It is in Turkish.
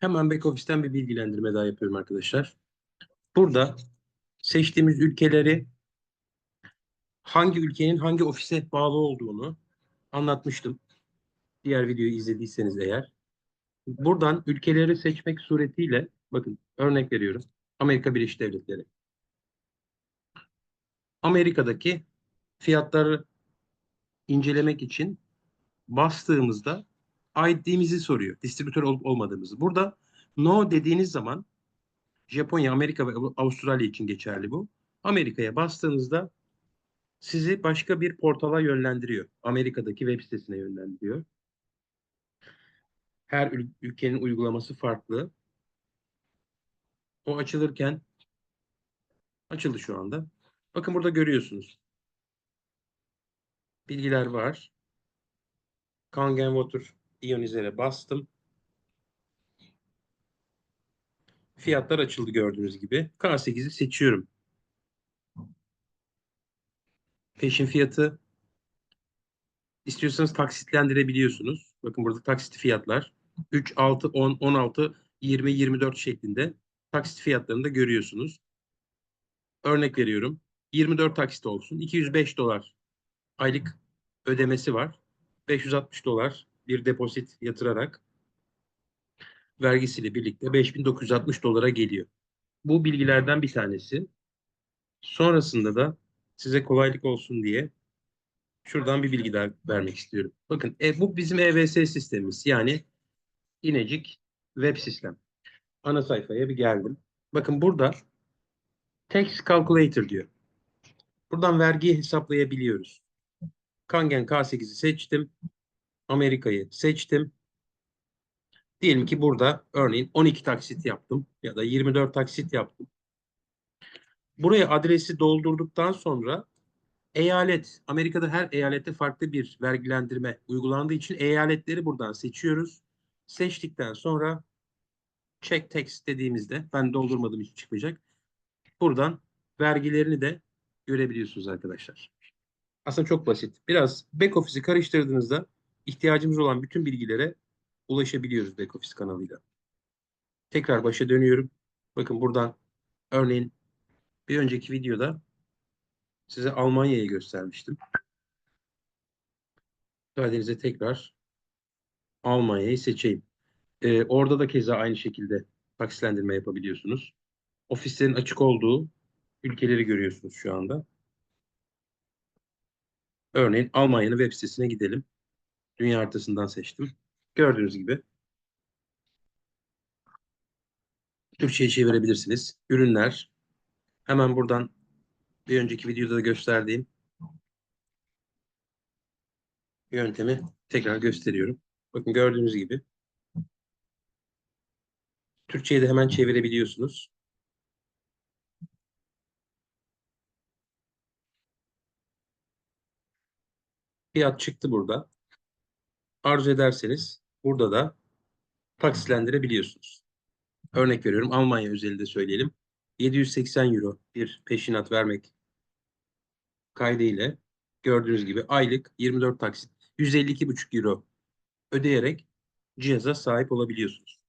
Hemen back office'ten bir bilgilendirme daha yapıyorum arkadaşlar. Burada seçtiğimiz ülkeleri hangi ülkenin hangi ofise bağlı olduğunu anlatmıştım. Diğer videoyu izlediyseniz eğer. Buradan ülkeleri seçmek suretiyle bakın örnek veriyorum. Amerika Birleşik Devletleri. Amerika'daki fiyatları incelemek için bastığımızda ID'mizi soruyor. Distribütör olup olmadığımızı. Burada no dediğiniz zaman Japonya, Amerika ve Avustralya için geçerli bu. Amerika'ya bastığınızda sizi başka bir portala yönlendiriyor. Amerika'daki web sitesine yönlendiriyor. Her ül- ülkenin uygulaması farklı. O açılırken açıldı şu anda. Bakın burada görüyorsunuz. Bilgiler var. Kangen Water iyonizere bastım. Fiyatlar açıldı gördüğünüz gibi. K8'i seçiyorum. Peşin fiyatı istiyorsanız taksitlendirebiliyorsunuz. Bakın burada taksit fiyatlar 3, 6, 10, 16, 20, 24 şeklinde taksit fiyatlarını da görüyorsunuz. Örnek veriyorum. 24 taksit olsun. 205 dolar aylık ödemesi var. 560 dolar bir depozit yatırarak vergisiyle birlikte 5960 dolara geliyor. Bu bilgilerden bir tanesi. Sonrasında da size kolaylık olsun diye şuradan bir bilgi daha vermek istiyorum. Bakın e, bu bizim EVS sistemimiz. Yani İnecik web sistem. Ana sayfaya bir geldim. Bakın burada Tax Calculator diyor. Buradan vergiyi hesaplayabiliyoruz. Kangen K8'i seçtim. Amerika'yı seçtim. Diyelim ki burada örneğin 12 taksit yaptım ya da 24 taksit yaptım. Buraya adresi doldurduktan sonra eyalet, Amerika'da her eyalette farklı bir vergilendirme uygulandığı için eyaletleri buradan seçiyoruz. Seçtikten sonra check text dediğimizde ben doldurmadığım için çıkmayacak. Buradan vergilerini de görebiliyorsunuz arkadaşlar. Aslında çok basit. Biraz back office'i karıştırdığınızda ihtiyacımız olan bütün bilgilere ulaşabiliyoruz back office kanalıyla. Tekrar başa dönüyorum. Bakın buradan örneğin bir önceki videoda size Almanya'yı göstermiştim. Müsaadenizle tekrar Almanya'yı seçeyim. Ee, orada da keza aynı şekilde taksitlendirme yapabiliyorsunuz. Ofislerin açık olduğu ülkeleri görüyorsunuz şu anda. Örneğin Almanya'nın web sitesine gidelim. Dünya haritasından seçtim. Gördüğünüz gibi Türkçe'ye çevirebilirsiniz. Ürünler. Hemen buradan bir önceki videoda da gösterdiğim yöntemi tekrar gösteriyorum. Bakın gördüğünüz gibi Türkçe'ye de hemen çevirebiliyorsunuz. Fiyat çıktı burada. Arzu ederseniz burada da taksitlendirebiliyorsunuz. Örnek veriyorum Almanya özelinde söyleyelim. 780 euro bir peşinat vermek kaydıyla gördüğünüz gibi aylık 24 taksit 152,5 euro ödeyerek cihaza sahip olabiliyorsunuz.